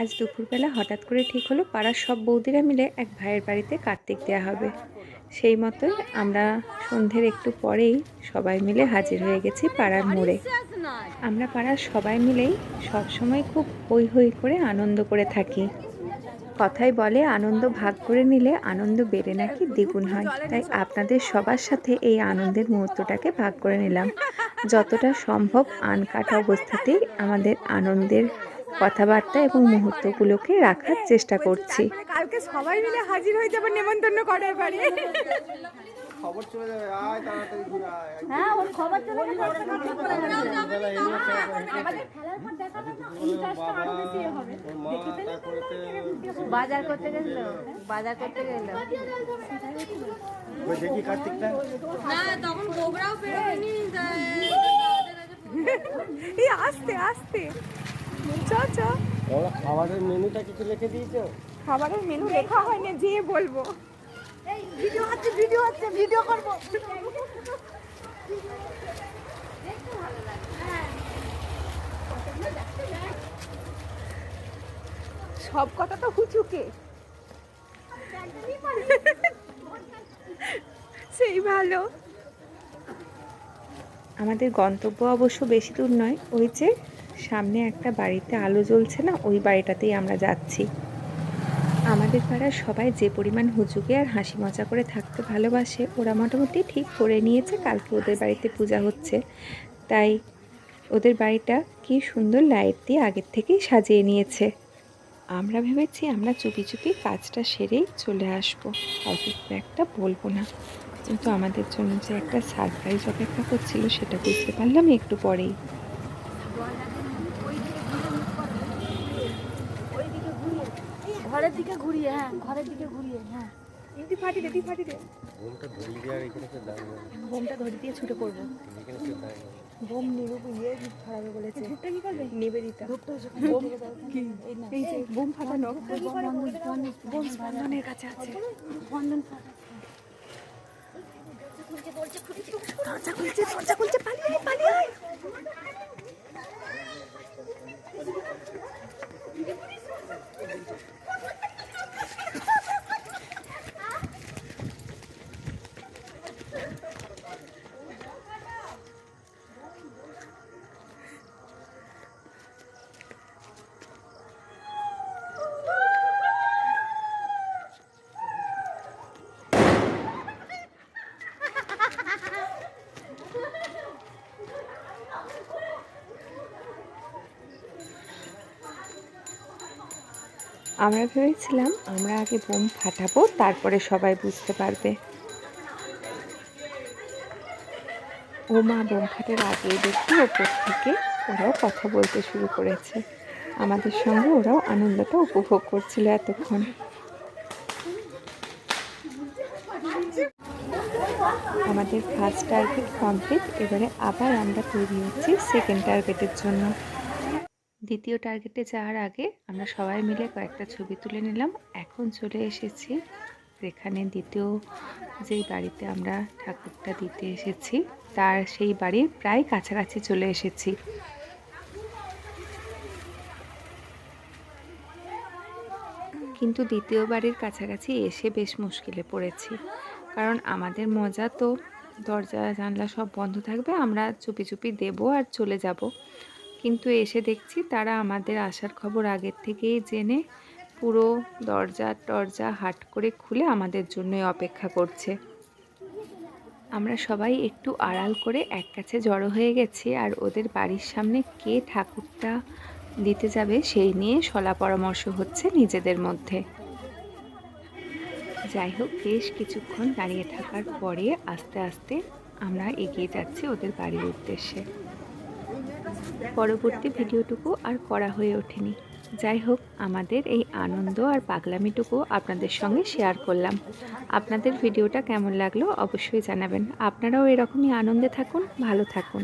আজ দুপুরবেলা হঠাৎ করে ঠিক হলো পাড়ার সব বৌদিরা মিলে এক ভাইয়ের বাড়িতে কার্তিক দেওয়া হবে। সেই মতোই আমরা সন্ধ্যের একটু পরেই সবাই মিলে হাজির হয়ে গেছি পাড়ার মোড়ে। আমরা পাড়ার সবাই মিলেই সবসময় খুব হই হই করে আনন্দ করে থাকি। কথাই বলে, আনন্দ ভাগ করে নিলে আনন্দ বেড়ে নাকি দ্বিগুণ হয়। তাই আপনাদের সবার সাথে এই আনন্দের মুহূর্তটাকে ভাগ করে নিলাম। যতটা সম্ভব আন কাটা অবস্থাতেই আমাদের আনন্দের কথাবার্তা এবং মুহূর্তগুলোকে রাখার চেষ্টা করছি। কালকে সবাই মিলে হাজির হয়ে যাবে নেমন্তন্ন করার বাড়ি। খবর চলে যাবে আয় তাড়াতাড়ি ঘুরে আয়। হ্যাঁ ওর খবর চলে যাবে বেলা এই হচ্ছে আমাদের খেলার পর দেখানো না ইন্টারেস্টটা আরও বেশি হবে ওর মা তারপরে বাজার করতে গেল বাজার করতে গেল ওই দেখি কার্তিকটা। এই আস্তে আস্তে। চ চ ওরা খাবারের মেনুটা কিছু লিখে দিয়েছ? খাবারের মেনু লেখা হয়নি যে বলব। ভিডিও হচ্ছে ভিডিও হচ্ছে ভিডিও করব। সব কথা তো হুচুকে। সেই ভালো। আমাদের গন্তব্য অবশ্য বেশি দূর নয় ওই যে সামনে একটা বাড়িতে আলো জ্বলছে না, ওই বাড়িটাতেই আমরা যাচ্ছি। আমাদের পাড়ার সবাই যে পরিমাণ হুজুকে আর হাসি মজা করে থাকতে ভালোবাসে, ওরা মোটামুটি ঠিক করে নিয়েছে, কালকে ওদের বাড়িতে পূজা হচ্ছে। তাই ওদের বাড়িটা কি সুন্দর লাইট দিয়ে আগের থেকেই সাজিয়ে নিয়েছে। আমরা ভেবেছি আমরা চুপি চুপি কাজটা সেরেই চলে আসব খুব একটা বলব না। কিন্তু আমাদের জন্য যে একটা সারপ্রাইজ অপেক্ষা করছিল, সেটা বুঝতে পারলাম একটু পরেই। ঘরের দিকে ঘুরিয়ে হ্যাঁ ঘরের দিকে ঘুরিয়ে হ্যাঁ। তুই ফাটি দে ফাটি দে। ঘুমটা ধরিয়ে দিয়ে আর এখানে দাঁড়িয়ে বোমটা ধরে দিয়ে ছুটে পড়ব। এখানে কেউ দাঁড়িয়ে বোম নিরূপ ইয়ে ছড়াবে বলেছে। ভুট্টা কি করবে? নিবেদিতা। বোম এই যে বোম ফাটানো। বোম স্পন্দনের কাছে আছে। দরজা খুলছে দরজা খুলছে পালিয়ে আয়, পালিয়ে আয়। আমরা ভেবেছিলাম আমরা আগে বোম ফাটাবো, তারপরে সবাই বুঝতে পারবে। ও মা, বোম ফাটার আগেই দেখি ওপর থেকে ওরাও কথা বলতে শুরু করেছে। আমাদের সঙ্গে ওরাও আনন্দটা উপভোগ করছিল এতক্ষণ। আমাদের ফার্স্ট টার্গেট কমপ্লিট এবারে আবার আমরা তৈরি হচ্ছি সেকেন্ড টার্গেটের জন্য। দ্বিতীয় টার্গেটে যাওয়ার আগে আমরা সবাই মিলে কয়েকটা ছবি তুলে নিলাম। এখন চলে এসেছি। যেখানে দ্বিতীয় যেই বাড়িতে আমরা ঠাকুরটা দিতে এসেছি, তার সেই বাড়ির প্রায় কাছাকাছি চলে এসেছি। কিন্তু দ্বিতীয় বাড়ির কাছাকাছি এসে বেশ মুশকিলে পড়েছি। কারণ আমাদের মজা তো, দরজা, জানলা সব বন্ধ থাকবে, আমরা চুপি চুপি দেবো আর চলে যাব। কিন্তু এসে দেখছি তারা আমাদের আসার খবর আগের থেকেই জেনে পুরো দরজা টরজা হাট করে খুলে আমাদের জন্যই অপেক্ষা করছে। আমরা সবাই একটু আড়াল করে এক কাছে জড়ো হয়ে গেছি আর ওদের বাড়ির সামনে কে ঠাকুরটা দিতে যাবে সেই নিয়ে সলা পরামর্শ হচ্ছে নিজেদের মধ্যে। যাই হোক, বেশ কিছুক্ষণ দাঁড়িয়ে থাকার পরে আস্তে আস্তে আমরা এগিয়ে যাচ্ছি ওদের বাড়ির উদ্দেশ্যে। পরবর্তী ভিডিওটুকু আর করা হয়ে ওঠেনি। যাই হোক, আমাদের এই আনন্দ আর পাগলামিটুকু আপনাদের সঙ্গে শেয়ার করলাম। আপনাদের ভিডিওটা কেমন লাগল অবশ্যই জানাবেন। আপনারাও এরকমই আনন্দে থাকুন, ভালো থাকুন।